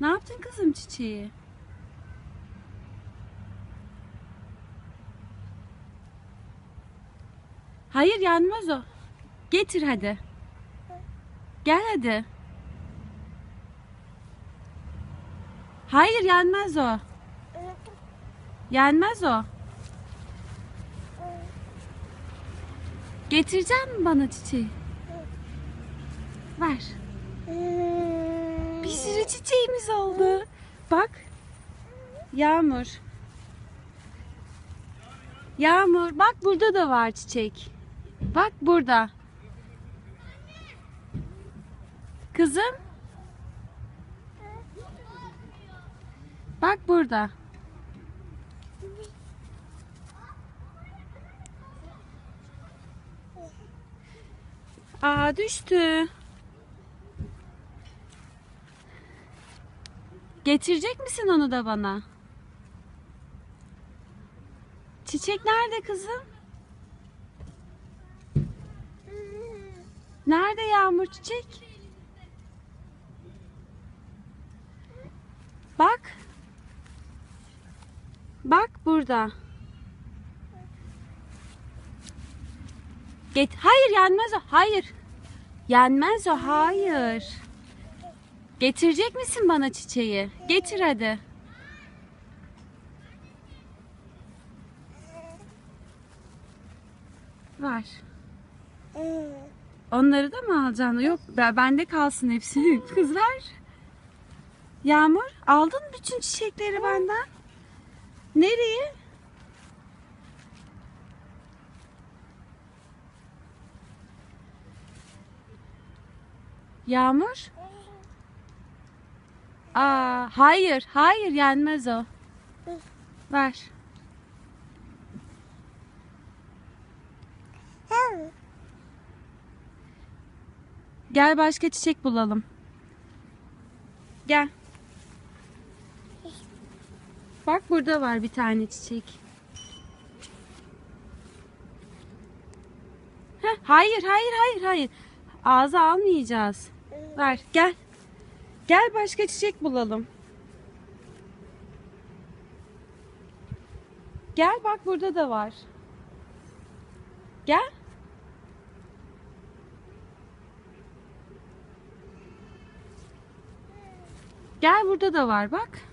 Ne yaptın kızım çiçeği? Hayır yenmez o. Getir hadi. Gel hadi. Hayır yenmez o. Yenmez o. Getirecek mi bana çiçeği? Ver. Bir sürü çiçeğimiz oldu. Bak. Yağmur. Yağmur bak burada da var çiçek. Bak burada. Kızım. Bak burada. Aa düştü. Getirecek misin onu da bana? Çiçek nerede kızım? Nerede yağmur çiçek? Bak. Bak burada. Get hayır yenmez o. Hayır. Yenmez o. Hayır. Getirecek misin bana çiçeği? Getir hadi. Ver. Onları da mı alacaksın? Yok be- bende kalsın hepsi. Kızlar. Yağmur aldın bütün çiçekleri benden. Nereye? Yağmur? Aa, hayır, hayır yenmez o. Ver. Gel başka çiçek bulalım. Gel. Bak burada var bir tane çiçek. Heh, hayır, hayır, hayır, hayır. Ağza almayacağız. Ver, gel. Gel başka çiçek bulalım. Gel bak burada da var. Gel. Gel burada da var bak.